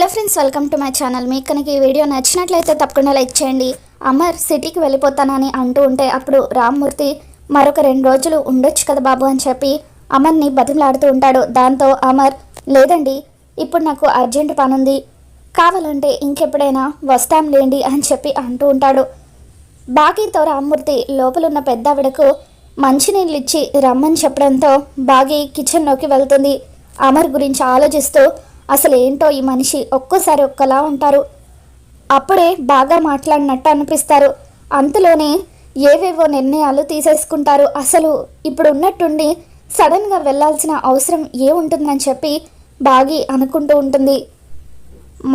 Hello friends welcome to my channel. మీకు కనుక ఈ వీడియో నచ్చినట్లయితే తప్పకుండా లైక్ చేయండి. అమర్ సిటీకి వెళ్ళిపోతానని అంటూ ఉంటే అప్పుడు రామ్మూర్తి మరొక రెండు రోజులు ఉండొచ్చు కదా బాబు అని చెప్పి అమర్ని బతిమలాడుతూ ఉంటాడు. దాంతో అమర్ లేదండి ఇప్పుడు నాకు అర్జెంట్ పని ఉంది కావాలంటే ఇంకెప్పుడైనా వస్తాం లేండి అని చెప్పి అంటూ ఉంటాడు. బాగీతో రామ్మూర్తి లోపలున్న పెద్దావిడకు మంచినీళ్ళు ఇచ్చి రమ్మని చెప్పడంతో బాగి కిచెన్లోకి వెళ్తుంది. అమర్ గురించి ఆలోచిస్తూ అసలు ఏంటో ఈ మనిషి ఒక్కోసారి ఒక్కలా ఉంటారు. అప్పుడే బాగా మాట్లాడినట్టు అనిపిస్తారు. అంతలోనే ఏవేవో నిర్ణయాలు తీసేసుకుంటారు. అసలు ఇప్పుడు ఉన్నట్టుండి సడన్గా వెళ్ళాల్సిన అవసరం ఏముంటుందని చెప్పి బాగి అనుకుంటూ ఉంటుంది.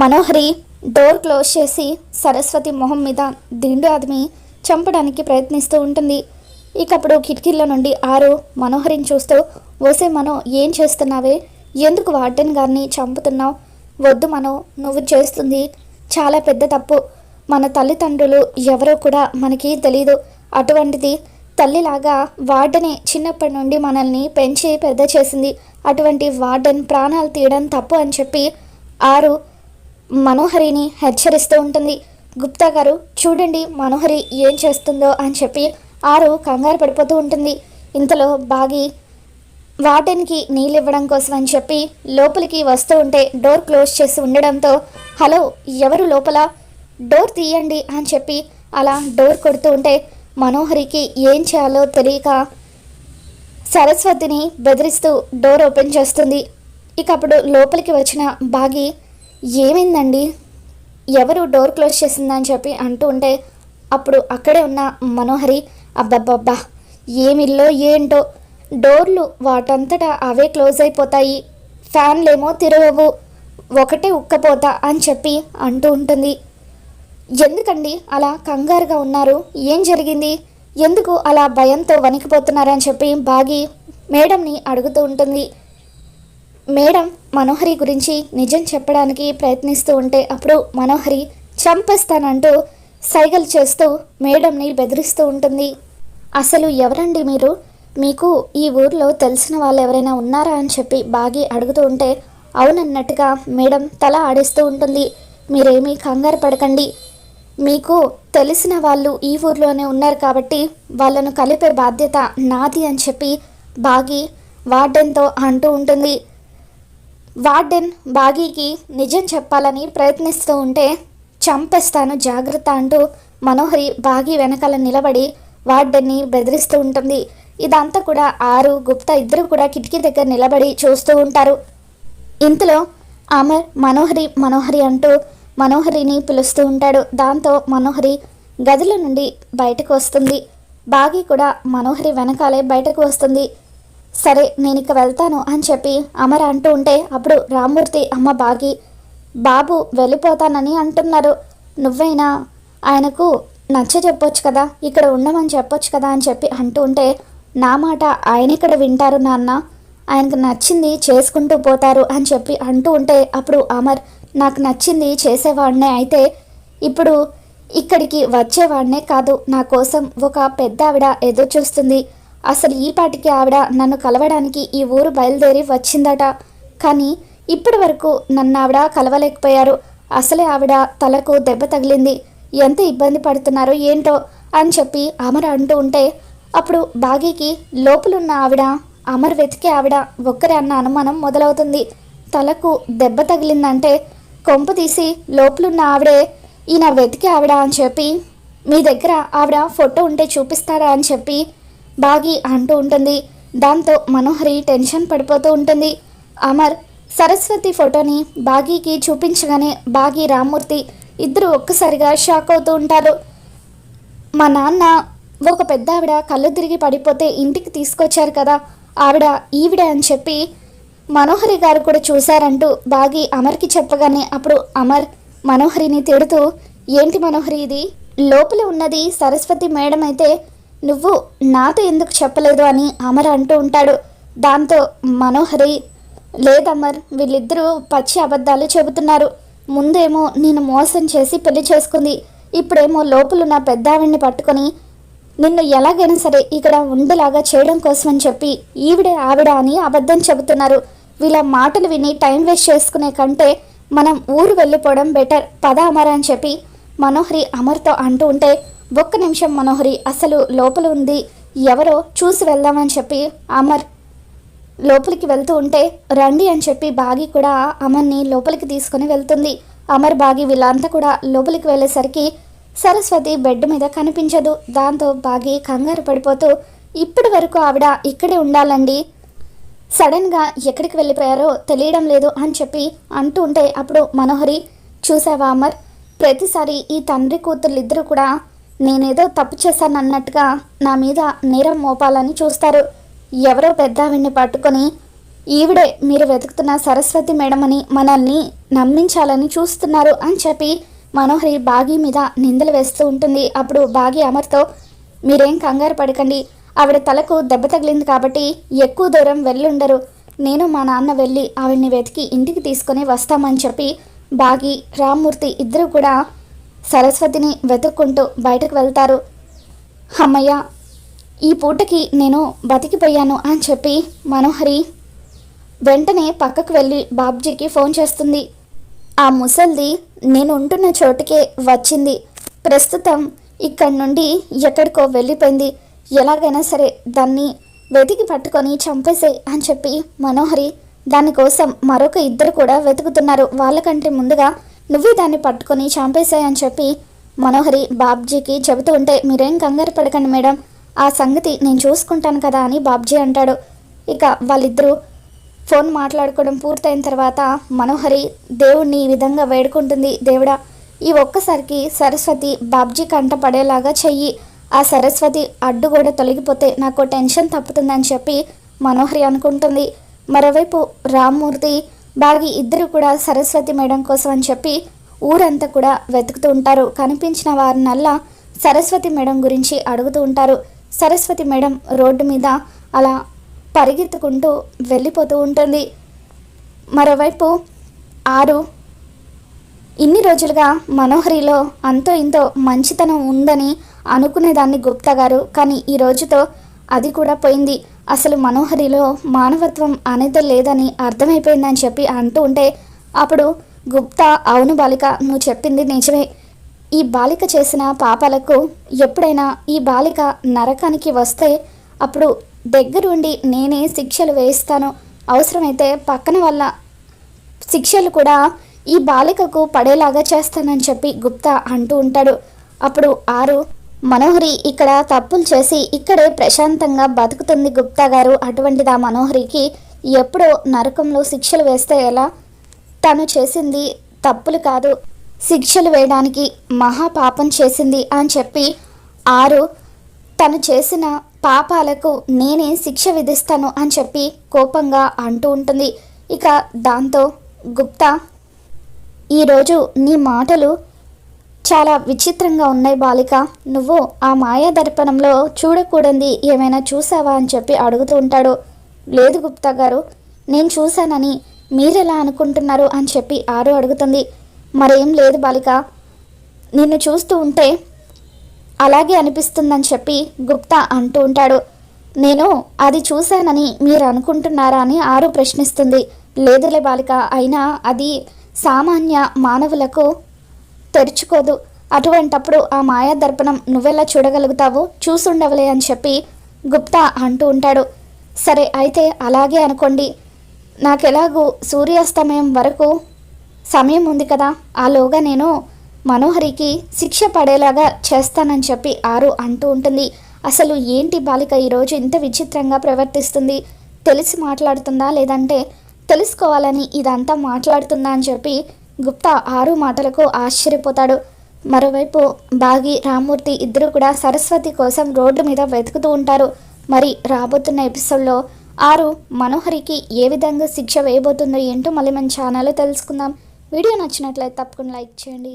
మనోహరి డోర్ క్లోజ్ చేసి సరస్వతి మొహం మీద దిండు అదిమి చంపడానికి ప్రయత్నిస్తూ ఉంటుంది. ఇకప్పుడు కిటికీల నుండి ఆరు మనోహరిని చూస్తూ ఓసే మనో ఏం చేస్తున్నావే? ఎందుకు వార్డెన్ గారిని చంపుతున్నావు? వద్దు మనం నువ్వు చేస్తుంది చాలా పెద్ద తప్పు. మన తల్లిదండ్రులు ఎవరో కూడా మనకి తెలీదు. అటువంటిది తల్లిలాగా వార్డెనే చిన్నప్పటి నుండి మనల్ని పెంచి పెద్ద చేసింది. అటువంటి వార్డెన్ ప్రాణాలు తీయడం తప్పు అని చెప్పి ఆరు మనోహరిని హెచ్చరిస్తూ ఉంటుంది. గుప్తా గారు చూడండి మనోహరి ఏం చేస్తుందో అని చెప్పి ఆరు కంగారు పడిపోతూ ఉంటుంది. ఇంతలో బాగి వార్డెన్కి నీళ్ళు ఇవ్వడం కోసం అని చెప్పి లోపలికి వస్తూ ఉంటే డోర్ క్లోజ్ చేసి ఉండడంతో హలో ఎవరు లోపల? డోర్ తీయండి అని చెప్పి అలా డోర్ కొడుతూ ఉంటే మనోహరికి ఏం చేయాలో తెలియక సరస్వతిని బెదిరిస్తూ డోర్ ఓపెన్ చేస్తుంది. ఇక అప్పుడు లోపలికి వచ్చిన బాగి ఏమైందండి? ఎవరు డోర్ క్లోజ్ చేసిందని చెప్పి అంటూ ఉంటే అప్పుడు అక్కడే ఉన్న మనోహరి అబ్బబ్బబ్బా ఏమిల్లో ఏంటో డోర్లు వాటంతటా అవే క్లోజ్ అయిపోతాయి. ఫ్యాన్లేమో తిరగవు. ఒకటే ఉక్కపోతా అని చెప్పి అంటూ ఉంటుంది. ఎందుకండి అలా కంగారుగా ఉన్నారు? ఏం జరిగింది? ఎందుకు అలా భయంతో వణికిపోతున్నారని చెప్పి బాగి మేడంని అడుగుతూ ఉంటుంది. మేడం మనోహరి గురించి నిజం చెప్పడానికి ప్రయత్నిస్తూ ఉంటే అప్పుడు మనోహరి చంపేస్తానంటూ సైగలు చేస్తూ మేడంని బెదిరిస్తూ ఉంటుంది. అసలు ఎవరండి మీరు? మీకు ఈ ఊర్లో తెలిసిన వాళ్ళు ఎవరైనా ఉన్నారా అని చెప్పి బాగి అడుగుతూ ఉంటే అవునన్నట్టుగా మేడం తల ఆడిస్తూ ఉంటుంది. మీరేమీ కంగారు పడకండి. మీకు తెలిసిన వాళ్ళు ఈ ఊర్లోనే ఉన్నారు కాబట్టి వాళ్ళను కలిపే బాధ్యత నాది అని చెప్పి బాగి వార్డెన్తో అంటూ ఉంటుంది. వార్డెన్ బాగీకి నిజం చెప్పాలని ప్రయత్నిస్తూ ఉంటే చంపేస్తాను జాగ్రత్త అంటూ మనోహరి బాగి వెనకాల నిలబడి వార్డెన్ని బెదిరిస్తూ ఉంటుంది. ఇదంతా కూడా ఆరు గుప్తా ఇద్దరు కూడా కిటికీ దగ్గర నిలబడి చూస్తూ ఉంటారు. ఇంతలో అమర్ మనోహరి మనోహరి అంటూ మనోహరిని పిలుస్తూ ఉంటాడు. దాంతో మనోహరి గదుల నుండి బయటకు వస్తుంది. బాగి కూడా మనోహరి వెనకాలే బయటకు వస్తుంది. సరే నేను ఇక వెళ్తాను అని చెప్పి అమర్ అంటూ ఉంటే అప్పుడు రామ్మూర్తి అమ్మ బాగి బాబు వెళ్ళిపోతానని అంటున్నారు. నువ్వైనా ఆయనకు నచ్చ చెప్పొచ్చు కదా ఇక్కడ ఉండమని చెప్పొచ్చు కదా అని చెప్పి అంటూ ఉంటే నా మాట ఆయన ఇక్కడ వింటారు నాన్న. ఆయనకు నచ్చింది చేసుకుంటూ పోతారు అని చెప్పి అంటూ ఉంటే అప్పుడు అమర్ నాకు నచ్చింది చేసేవాడినే అయితే ఇప్పుడు ఇక్కడికి వచ్చేవాడినే కాదు. నా కోసం ఒక పెద్ద ఆవిడ ఎదురు చూస్తుంది. అసలు ఈ పాటికి ఆవిడ నన్ను కలవడానికి ఈ ఊరు బయలుదేరి వచ్చిందట. కానీ ఇప్పటి వరకు నన్ను ఆవిడ కలవలేకపోయారు. అసలే ఆవిడ తలకు దెబ్బ తగిలింది. ఎంత ఇబ్బంది పడుతున్నారో ఏంటో అని చెప్పి అమర్ అంటూ ఉంటే అప్పుడు బాగీకి లోపలున్న ఆవిడ అమర్ వెతికే ఆవిడ ఒక్కరే అన్న అనుమానం మొదలవుతుంది. తలకు దెబ్బ తగిలిందంటే కొంపు తీసి లోపలున్న ఆవిడే ఈయన వెతికే ఆవిడ అని చెప్పి మీ దగ్గర ఆవిడ ఫోటో ఉంటే చూపిస్తారా అని చెప్పి బాగి అంటూ ఉంటుంది. దాంతో మనోహరి టెన్షన్ పడిపోతూ ఉంటుంది. అమర్ సరస్వతి ఫోటోని బాగీకి చూపించగానే బాగి రామ్మూర్తి ఇద్దరు ఒక్కసారిగా షాక్ అవుతూ ఉంటారు. మా నాన్న ఒక పెద్ద ఆవిడ కళ్ళు తిరిగి పడిపోతే ఇంటికి తీసుకొచ్చారు కదా. ఆవిడ ఈవిడ అని చెప్పి మనోహరి గారు కూడా చూశారంటూ బాగి అమర్కి చెప్పగానే అప్పుడు అమర్ మనోహరిని తిడుతూ ఏంటి మనోహరి ఇది? లోపల ఉన్నది సరస్వతి మేడం అయితే నువ్వు నాతో ఎందుకు చెప్పలేదు? అని అమర్ అంటూ ఉంటాడు. దాంతో మనోహరి లేదమ్మర్ వీళ్ళిద్దరూ పచ్చి అబద్ధాలు చెబుతున్నారు. ముందేమో నేను మోసం చేసి పెళ్ళి చేసుకుంది. ఇప్పుడేమో లోపలున్న పెద్దావిడిని పట్టుకొని నిన్ను ఎలాగైనా సరే ఇక్కడ ఉండేలాగా చేయడం కోసం అని చెప్పి ఈవిడే ఆవిడ అని అబద్ధం చెబుతున్నారు. వీళ్ళ మాటలు విని టైం వేస్ట్ చేసుకునే కంటే మనం ఊరు వెళ్ళిపోవడం బెటర్. పద అమర్ అని చెప్పి మనోహరి అమర్తో అంటూ ఉంటే ఒక్క నిమిషం మనోహరి అసలు లోపల ఉంది ఎవరో చూసి వెళ్దామని చెప్పి అమర్ లోపలికి వెళ్తూ ఉంటే రండి అని చెప్పి బాగి కూడా అమర్ని లోపలికి తీసుకొని వెళ్తుంది. అమర్ బాగి వీళ్ళంతా కూడా లోపలికి వెళ్ళేసరికి సరస్వతి బెడ్ మీద కనిపించదు. దాంతో బాగి కంగారు పడిపోతూ ఇప్పటి వరకు ఆవిడ ఇక్కడే ఉండాలండి. సడన్గా ఎక్కడికి వెళ్ళిపోయారో తెలియడం లేదు అని చెప్పి అంటూ ఉంటే అప్పుడు మనోహరి చూసావా అమర్ ప్రతిసారి ఈ తండ్రి కూతుర్లిద్దరూ కూడా నేనేదో తప్పు చేశానన్నట్టుగా నా మీద నేరం మోపాలని చూస్తారు. ఎవరో పెద్ద పట్టుకొని ఈవిడే మీరు వెతుకుతున్న సరస్వతి మేడం అని మనల్ని నమ్మించాలని చూస్తున్నారు అని చెప్పి మనోహరి బాగి మీద నిందలు వేస్తూ ఉంటుంది. అప్పుడు బాగి అమర్తో మీరేం కంగారు పడకండి. ఆవిడ తలకు దెబ్బ తగిలింది కాబట్టి ఎక్కువ దూరం వెళ్ళుండరు. నేను మా నాన్న వెళ్ళి ఆవిడ్ని వెతికి ఇంటికి తీసుకొని వస్తామని చెప్పి బాగి రామ్మూర్తి ఇద్దరు కూడా సరస్వతిని వెతుక్కుంటూ బయటకు వెళ్తారు. అమ్మయ్య ఈ పూటకి నేను బతికిపోయాను అని చెప్పి మనోహరి వెంటనే పక్కకు వెళ్ళి బాబ్జీకి ఫోన్ చేస్తుంది. ఆ ముసల్ది నేను ఉంటున్న చోటుకే వచ్చింది. ప్రస్తుతం ఇక్కడి నుండి ఎక్కడికో వెళ్ళిపోయింది. ఎలాగైనా సరే దాన్ని వెతికి పట్టుకొని చంపేసే అని చెప్పి మనోహరి దానికోసం మరొక ఇద్దరు కూడా వెతుకుతున్నారు. వాళ్ళకంటే ముందుగా నువ్వే దాన్ని పట్టుకొని చంపేశాయి అని చెప్పి మనోహరి బాబ్జీకి చెబుతూ ఉంటే మీరేం కంగారు పడకండి మేడం. ఆ సంగతి నేను చూసుకుంటాను కదా అని బాబ్జీ అంటాడు. ఇక వాళ్ళిద్దరూ ఫోన్ మాట్లాడుకోవడం పూర్తయిన తర్వాత మనోహరి దేవుణ్ణి ఈ విధంగా వేడుకుంటుంది. దేవుడా ఈ ఒక్కసారికి సరస్వతి బాబ్జీ కంట పడేలాగా చెయ్యి. ఆ సరస్వతి అడ్డు కూడా తొలగిపోతే నాకు టెన్షన్ తప్పుతుందని చెప్పి మనోహరి అనుకుంటుంది. మరోవైపు రామ్మూర్తి బాగి ఇద్దరు కూడా సరస్వతి మేడం కోసం అని చెప్పి ఊరంతా కూడా వెతుకుతూ ఉంటారు. కనిపించిన వారినల్లా సరస్వతి మేడం గురించి అడుగుతూ ఉంటారు. సరస్వతి మేడం రోడ్డు మీద అలా పరిగెత్తుకుంటూ వెళ్ళిపోతూ ఉంటుంది. మరోవైపు ఆరు ఇన్ని రోజులుగా మనోహరిలో అంతో ఇంతో మంచితనం ఉందని అనుకునేదాన్ని గుప్తా గారు. కానీ ఈ రోజుతో అది కూడా పోయింది. అసలు మనోహరిలో మానవత్వం అనేది లేదని అర్థమైపోయిందని చెప్పి అంటూ ఉంటే అప్పుడు గుప్తా అవును బాలిక నువ్వు చెప్పింది నిజమే. ఈ బాలిక చేసిన పాపాలకు ఎప్పుడైనా ఈ బాలిక నరకానికి వస్తే అప్పుడు దగ్గరుండి నేనే శిక్షలు వేయిస్తాను. అవసరమైతే పక్కన వల్ల శిక్షలు కూడా ఈ బాలికకు పడేలాగా చేస్తానని చెప్పి గుప్తా అంటూ ఉంటాడు. అప్పుడు ఆరు మనోహరి ఇక్కడ తప్పులు చేసి ఇక్కడే ప్రశాంతంగా బతుకుతుంది గుప్తా గారు. అటువంటిది ఆ మనోహరికి? ఎప్పుడో నరకంలో శిక్షలు వేస్తే ఎలా? తను చేసింది తప్పులు కాదు. శిక్షలు వేయడానికి మహాపాపం చేసింది అని చెప్పి ఆరు తను చేసిన పాపాలకు నేనే శిక్ష విధిస్తాను అని చెప్పి కోపంగా అంటూ ఉంటుంది. ఇక దాంతో గుప్తా ఈరోజు నీ మాటలు చాలా విచిత్రంగా ఉన్నాయి బాలిక. నువ్వు ఆ మాయా దర్పణంలో చూడకూడంది ఏమైనా చూసావా అని చెప్పి అడుగుతూ ఉంటాడు. లేదు గుప్తా గారు నేను చూశానని మీరెలా అనుకుంటున్నారు? అని చెప్పి ఆరు అడుగుతుంది. మరేం లేదు బాలిక. నిన్ను చూస్తూ ఉంటే అలాగే అనిపిస్తుందని చెప్పి గుప్తా అంటూ ఉంటాడు. నేను అది చూశానని మీరు అనుకుంటున్నారా అని ఆరు ప్రశ్నిస్తుంది. లేదులే బాలిక అయినా అది సామాన్య మానవులకు తెరుచుకోదు. అటువంటప్పుడు ఆ మాయా దర్పణం నువ్వెలా చూడగలుగుతావు? చూసుండవలే అని చెప్పి గుప్తా అంటూ ఉంటాడు. సరే అయితే అలాగే అనుకోండి. నాకెలాగూ సూర్యాస్తమయం వరకు సమయం ఉంది కదా? ఆలోగా నేను మనోహరికి శిక్ష పడేలాగా చేస్తానని చెప్పి ఆరు అంటూ ఉంటుంది. అసలు ఏంటి బాలిక ఈరోజు ఇంత విచిత్రంగా ప్రవర్తిస్తుంది? తెలిసి మాట్లాడుతుందా లేదంటే తెలుసుకోవాలని ఇదంతా మాట్లాడుతుందా అని చెప్పి గుప్తా ఆరు మాటలకు ఆశ్చర్యపోతాడు. మరోవైపు బాగి రామ్మూర్తి ఇద్దరు కూడా సరస్వతి కోసం రోడ్డు మీద వెతుకుతూ ఉంటారు. మరి రాబోతున్న ఎపిసోడ్లో ఆరు మనోహరికి ఏ విధంగా శిక్ష వేయబోతుందో ఏంటో మళ్ళీ మన ఛానల్లో తెలుసుకుందాం. వీడియో నచ్చినట్లయితే తప్పకుండా లైక్ చేయండి.